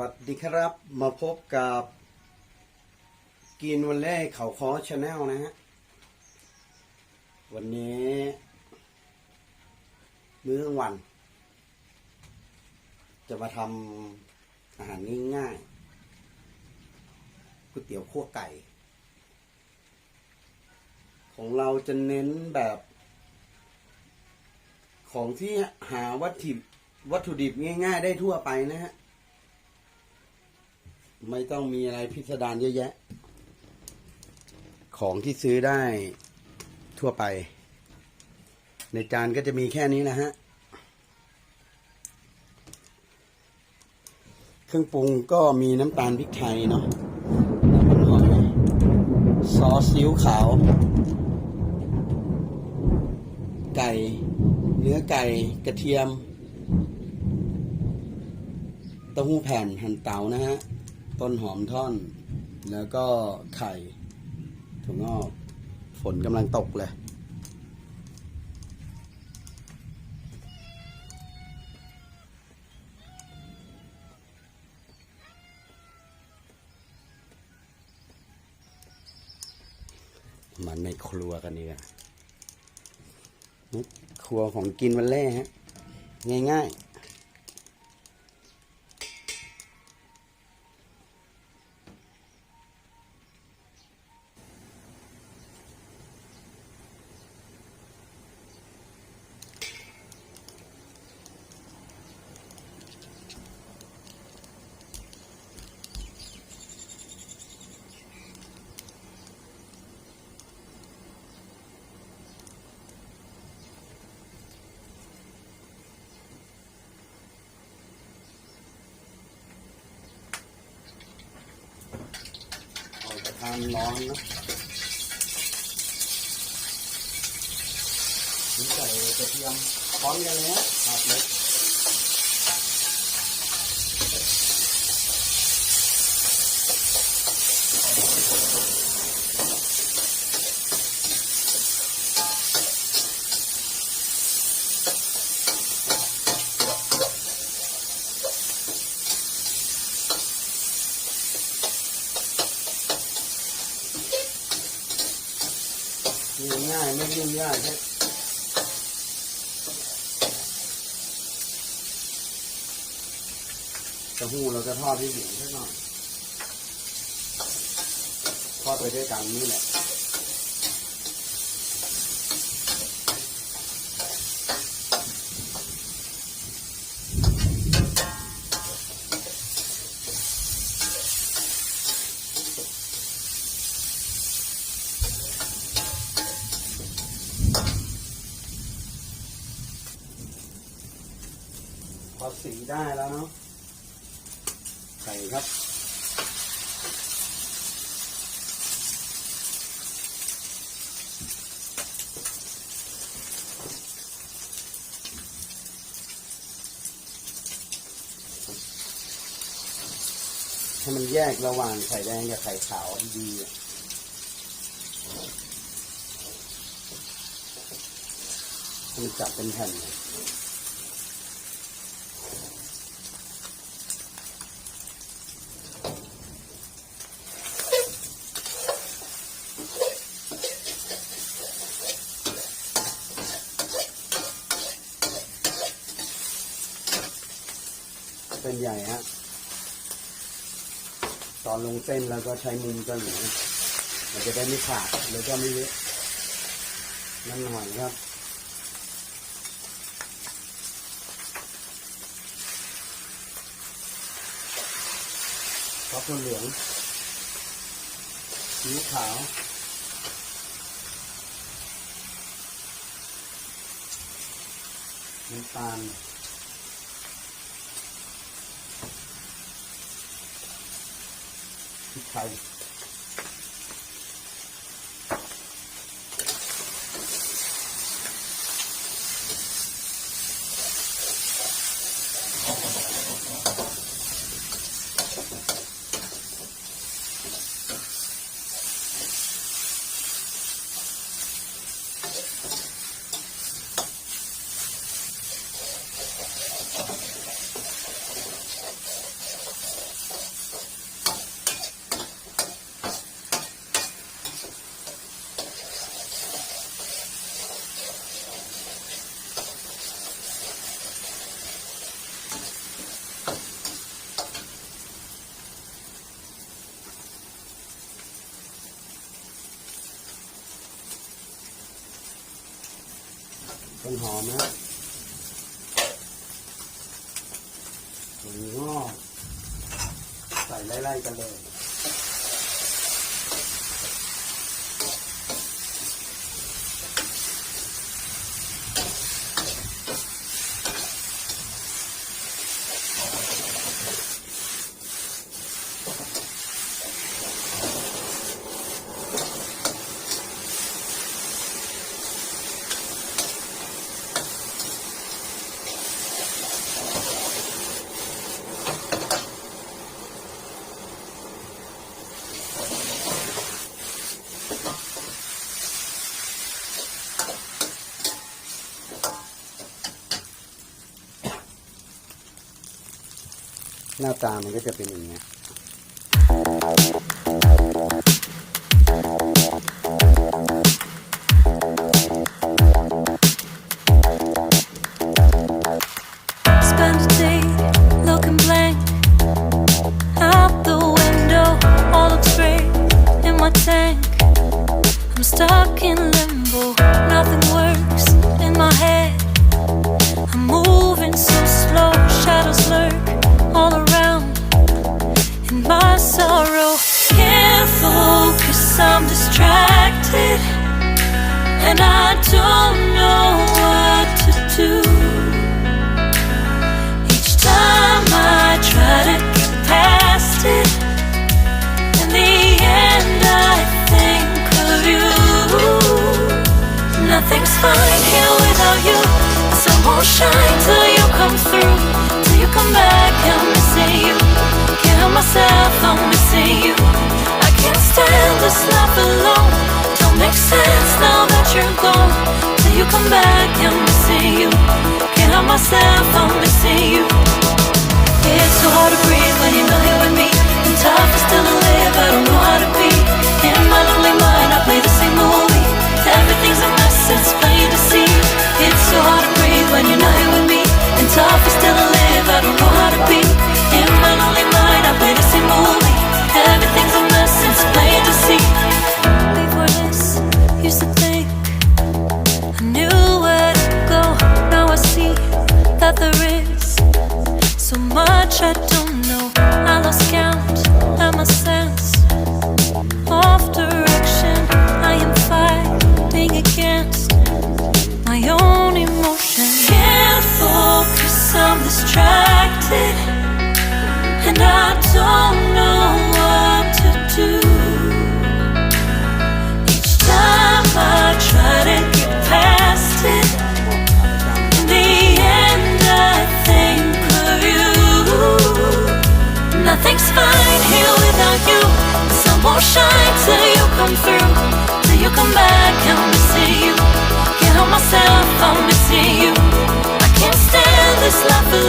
วัสดีครับ มาพบกับกินวันแรกเขาคอชาแนลนะฮะ วันนี้ มื้อกลางวัน จะมาทำอาหารง่ายๆก๋วยเตี๋ยวคั่วไก่ ของเราจะเน้นแบบ ของที่หาวัตถุวัตถุดิบง่าย ๆ ได้ทั่วไปนะฮะ ไม่ต้องมีอะไรพิสดารเยอะแยะ ของที่ซื้อได้ทั่วไป ในจานก็จะมีแค่นี้นะฮะ เครื่องปรุงก็มีน้ำตาลพริกไทยเนาะน้ำมันหอยซอสซีอิ๊วขาว ไก่ เนื้อไก่กระเทียมเต้าหู้แผ่นหั่นเตานะฮะ ต้นหอมท่อน แล้วก็ไข่ถั่วงอก ฝนกำลังตกเลย มันในครัวกันนี่กันครัวของกินวันแรกฮะ ง่ายๆากทานร้อนนะใส่กระเทียมพร้อมกันเลยนะครับ ง่ายไม่ยุ่งยากแค่เต้าหู้เราจะทอดที่เหลืองสักหน่อยทอดไปด้วยกันนี่แหละ อสีได้แล้วเนาะใส่ครับ ให้มันแยกระหว่างไข่แดงกับไข่ขาวดีๆอะให้มันจับเป็นแผ่น เลยเป็นใหญ่ฮะตอนลงเส้นแล้วก็ใช้มุมกันหนูมันจะได้ไม่ขาดแล้วก็ไม่เละนั่นหน่อยครับซอสถั่วเหลืองซีอิ๊วขาวน้ำตาล พริ ต้นหอมนะถั่วงอกใส่ไล่ๆกันเลย หน้าตามันก็จะเป็นอย่างนี้ย all around in my sorrow. Can't focus, I'm distracted, and I don't know what to do. Each time I try to get past it, in the end I think of you. Nothing's fine here without you. The sun won't shine I'm missing you. Can't help myself, I'm missing you. I can't stand this life alone. Don't make sense now that you're gone. Till you come back, I'm missing you. Can't help myself, I'm missing you. It's so hard distracted, and I don't love